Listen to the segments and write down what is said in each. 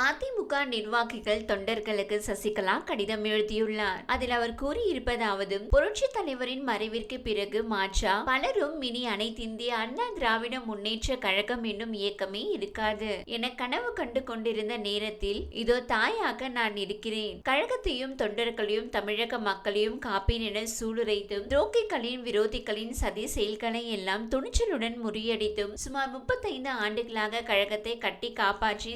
அதிமுக நிர்வாகிகள் தொண்டர்களுக்கு சசிகலா கடிதம் எழுதியுள்ளார். அதில் அவர் கூறியிருப்பதாவது புரட்சி தலைவரின் மறைவிற்கு பிறகு மாற்றா பலரும் இனி அனைத்திந்திய அண்ணா திராவிட முன்னேற்ற கழகம் என்னும் இயக்கமே இருக்காது. என கனவு கண்டு கொண்டிருந்த நேரத்தில் இதோ தாயாக நான் இருக்கிறேன். கழகத்தையும் தொண்டர்களையும் தமிழக மக்களையும் காப்பேன் என சூளுரைத்தும் துரோக்கிகளின் விரோதிகளின் சதி செயல்களை எல்லாம் துணிச்சலுடன் முறியடித்தும் சுமார் முப்பத்தைந்து ஆண்டுகளாக கழகத்தை கட்டி காப்பாற்றி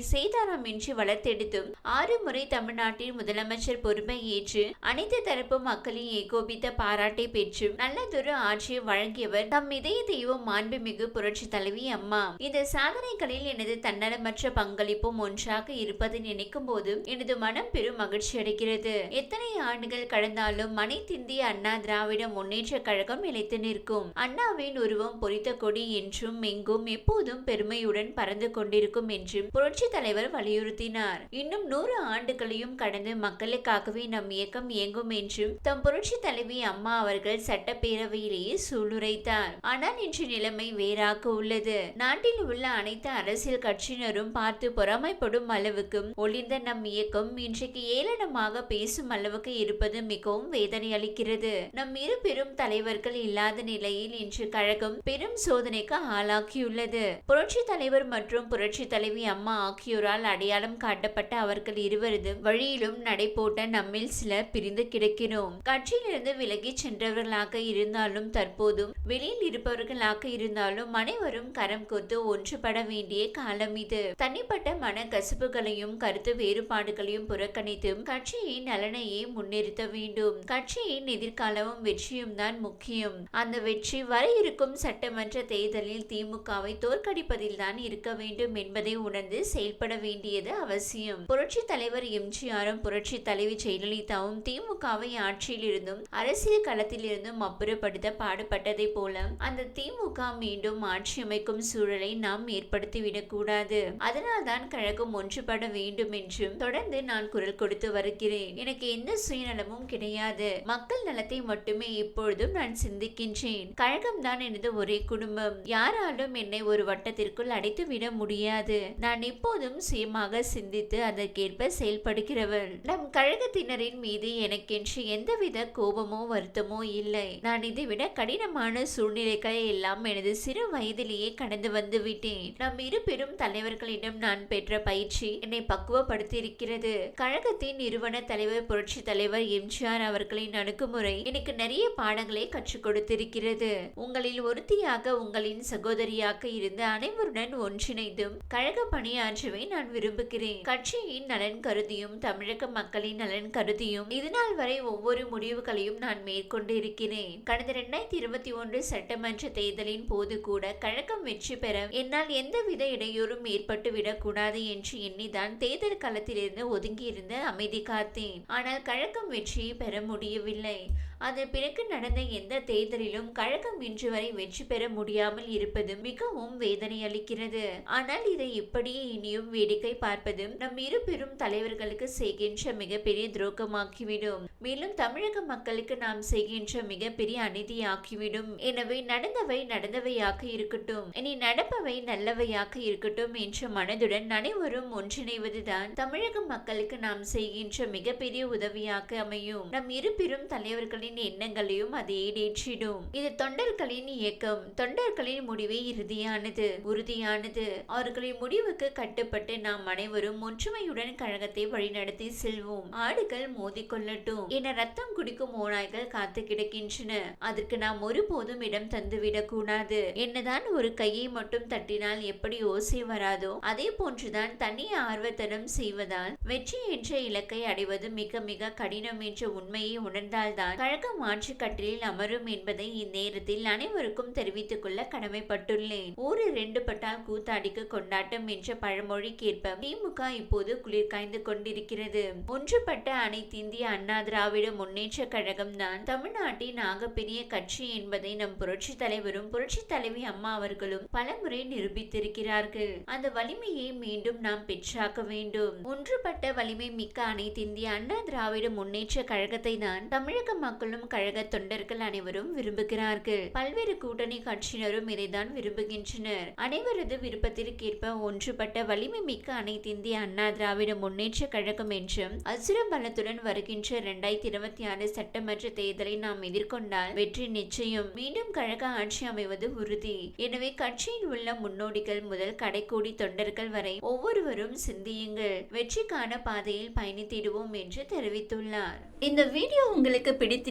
சேதாரமின்றி வளர்த்தெடுத்தும் ஆறு முறை தமிழ்நாட்டின் முதலமைச்சர் பொறுப்பை ஏற்று அனைத்து தரப்பு மக்களின் ஏகோபித்த பாராட்டை பெற்று நல்லதொரு ஆட்சியை வழங்கியவர் தம் இதய தெய்வம் மாண்புமிகு புரட்சி தலைவி அம்மா. இந்த சாதனைகளில் எனது தன்னலமற்ற பங்களிப்பும் ஒன்றாக இருப்பதை நினைக்கும் போது எனது மனம் பெரும் மகிழ்ச்சி அடைகிறது. எத்தனை ஆண்டுகள் கடந்தாலும் அனைத்திந்திய அண்ணா திராவிட முன்னேற்ற கழகம் நிலைத்து நிற்கும். அண்ணாவின் உருவம் பொறித்த கொடி என்றும் எங்கும் எப்போதும் பெருமையுடன் பறந்து கொண்டிருக்கும் என்றும் புரட்சி தலைவர் வலியுறுத்தி வலியுறுத்தினார் இன்னும் நூறு ஆண்டுகளையும் கடந்து மக்களுக்காகவே நம் இயக்கம் இயங்கும் என்றும் தம் புரட்சி தலைவி அம்மா அவர்கள் சட்டப்பேரவையிலேயே சூளுரைத்தார். ஆனால் இன்று நிலைமை வேறாக உள்ளது. நாட்டில் உள்ள அனைத்து அரசியல் கட்சியினரும் பார்த்து பொறாமைப்படும் அளவுக்கும் ஒளிந்த நம் இயக்கம் இன்றைக்கு ஏளனமாக பேசும் அளவுக்கு இருப்பது மிகவும் வேதனை அளிக்கிறது நம் இரு பெரும் தலைவர்கள் இல்லாத நிலையில் இன்று கழகம் பெரும் சோதனைக்கு ஆளாக்கியுள்ளது புரட்சி தலைவர் மற்றும் புரட்சி தலைவி அம்மா ஆகியோரால் அடையாளம் காட்டப்பட்ட அவர்கள் இருவரது வழியிலும் நடைபோட்ட நம்மில் சிலர் பிரிந்து கிடக்கிறோம். கட்சியிலிருந்து விலகி சென்றவர்களாக இருந்தாலும் தற்போதும் வெளியில் இருப்பவர்களாக இருந்தாலும் அனைவரும் கரம் கொத்து ஒன்றுபட வேண்டிய காலம் இது. தனிப்பட்ட மன கசப்புகளையும் கருத்து வேறுபாடுகளையும் புறக்கணித்தும் கட்சியின் நலனையே முன்னிறுத்த வேண்டும். கட்சியின் எதிர்காலமும் வெற்றியும் தான் முக்கியம். அந்த வெற்றி வர இருக்கும் சட்டமன்ற தேர்தலில் திமுகவை தோற்கடிப்பதில் தான் இருக்க வேண்டும் என்பதை உணர்ந்து செயல்பட வேண்டியது அவசியம். புரட்சி தலைவர் எம்ஜிஆரும் புரட்சி தலைவி ஜெயலலிதாவும் திமுகவை ஆட்சியில் இருந்தும் அரசியல் களத்தில் இருந்தும் அப்புறப்படுத்த பாடுபட்டதை போல அந்த திமுக மீண்டும் ஆட்சி அமைக்கும் சூழலை நாம் ஏற்படுத்திவிடக் கூடாது. அதனால்தான் கழகம் ஒன்றுபட வேண்டும் என்றும் தொடர்ந்து நான் குரல் கொடுத்து வருகிறேன். எனக்கு எந்த சுயநலமும் கிடையாது. மக்கள் நலத்தை மட்டுமே இப்பொழுதும் நான் சிந்திக்கின்றேன். கழகம் தான் எனது ஒரே குடும்பம். யாராலும் என்னை ஒரு வட்டத்திற்குள் அடைத்துவிட முடியாது. நான் எப்போதும் சுயமாக சிந்தித்து அதற்கேற்ப செயல்படுகிறவர் நம் கழகத்தினரின் மீது எனக்கென்று எந்தவித கோபமோ வருத்தமோ இல்லை. நான் இதை விட கடினமான சூழ்நிலைகளை எல்லாம் எனது சிறு வயதிலேயே கடந்து வந்து விட்டேன். நம் இரு பெரும் தலைவர்களிடம் நான் பெற்ற பயிற்சி என்னை பக்குவப்படுத்தியிருக்கிறது. கழகத்தின் நிறுவன தலைவர் புரட்சி தலைவர் எம்ஜிஆர் அவர்களின் அணுகுமுறை எனக்கு நிறைய பாடங்களை கற்றுக் கொடுத்திருக்கிறது. உங்களில் ஒருத்தியாக உங்களின் சகோதரியாக இருந்து அனைவருடன் ஒன்றிணைந்தும் கழக பணியாற்றவே நான் விரும்புகிறேன். கட்சியின் நலன் கருதியும் தமிழக மக்களின் நலன் கருதியும் இதுநாள் வரை ஒவ்வொரு முடிவுகளையும் நான் மேற்கொண்டு இருக்கிறேன் கடந்த இரண்டாயிரத்தி இருபத்தி ஒன்று சட்டமன்ற தேர்தலின் போது கூட கழகம் வெற்றி பெற என்னால் எந்தவித இடையூறும் ஏற்பட்டு விடக்கூடாது என்று எண்ணிதான் தேர்தல் களத்திலிருந்து ஒதுங்கியிருந்து அமைதி காத்தேன். ஆனால் கழகம் வெற்றியை பெற முடியவில்லை. அதன் பிறகு நடந்த எந்த தேர்தலிலும் கழகம் இன்று வரை வெற்றி பெற முடியாமல் இருப்பது மிகவும் வேதனை அளிக்கிறது ஆனால் இதை இப்படியே இனியும் வேடிக்கை பார்ப்பதும் நம் இரு பெரும் தலைவர்களுக்கு செய்கின்ற மிகப்பெரிய துரோகமாக்கிவிடும் மேலும் தமிழக மக்களுக்கு நாம் செய்கின்ற மிகப்பெரிய அநீதியாக்கிவிடும் எனவே நடந்தவை நடந்தவையாக இருக்கட்டும் இனி நடப்பவை நல்லவையாக இருக்கட்டும் என்ற மனதுடன் அனைவரும் ஒன்றிணைவதுதான் தமிழக மக்களுக்கு நாம் செய்கின்ற மிகப்பெரிய உதவியாக அமையும். நம் இரு பெரும் தலைவர்களின் எண்ணங்களையும் அது ஈடேற்றிடும் இது தொண்டர்களின் இயக்கம். தொண்டர்களின் முடிவே இறுதியானது. உறுதியானது. அவர்களின் முடிவுக்கு கட்டுப்பட்டு நாம் அனைவரும் ஒற்றுமையுடன் கழகத்தை வழிநடத்தி செல்வோம். ஆடுகள் மோதிக்கொள்ளட்டும் என ரத்தம் குடிக்கும் ஓநாய்கள் காத்து கிடக்கின்றன. அதற்கு நாம் ஒருபோதும் இடம் தந்துவிடக் கூடாது. என்னதான் ஒரு கையை மட்டும் தட்டினால் எப்படி ஓசை வராதோ அதே போன்றுதான் தனி ஆர்வத்தனம் செய்வதால் வெற்றி என்ற இலக்கை அடைவது மிக மிக கடினம் என்ற உண்மையை உணர்ந்தால்தான் கழக ஆட்சி கட்டிலில் அமரும் என்பதை இந்நேரத்தில் அனைவருக்கும் தெரிவித்துக் கொள்ள கடமைப்பட்டுள்ளேன். ஊரு ரெண்டு பட்டால் கூத்தாடிக்கு கொண்டாட்டம் என்ற பழமொழிக்கேற்ப திமுக இப்போது குளிர் காய்ந்து கொண்டிருக்கிறது. ஒன்றுபட்ட அனைத்திந்திய அண்ணா திராவிட முன்னேற்ற கழகம் தான் தமிழ்நாட்டின் ஆகப்பெரிய கட்சி என்பதை நம் புரட்சி தலைவரும் புரட்சி தலைவி அம்மா அவர்களும் பலமுறை நிரூபித்திருக்கிறார்கள். அந்த வலிமையை மீண்டும் நாம் பெற்றாக்க வேண்டும். ஒன்றுபட்ட வலிமை மிக்க அனைத்திந்திய அண்ணா திராவிட முன்னேற்ற கழகத்தை தான் தமிழக மக்கள் போலும் கழக தொண்டர்கள் அனைவரும் விரும்புகிறார்கள். பல்வேறு கூட்டணி கட்சியினரும் இதைதான் விரும்புகின்றனர். அனைவரது விருப்பத்திற்கேற்ப ஒன்றுபட்ட வலிமை மிக்க அனைத்திந்திய அண்ணா திராவிட முன்னேற்ற கழகம் என்றும் அசுரம் பலத்துடன் வருகின்ற இரண்டாயிரத்தி இருபத்தி ஆறு சட்டமன்ற தேர்தலை நாம் எதிர்கொண்டால் வெற்றி நிச்சயம். மீண்டும் கழக ஆட்சி அமைவது உறுதி. எனவே கட்சியில் உள்ள முன்னோடிகள் முதல் கடைக்கோடி தொண்டர்கள் வரை ஒவ்வொருவரும் சிந்தியுங்கள். வெற்றிக்கான பாதையில் பயணித்திடுவோம் என்று தெரிவித்துள்ளார். இந்த வீடியோ உங்களுக்கு பிடித்து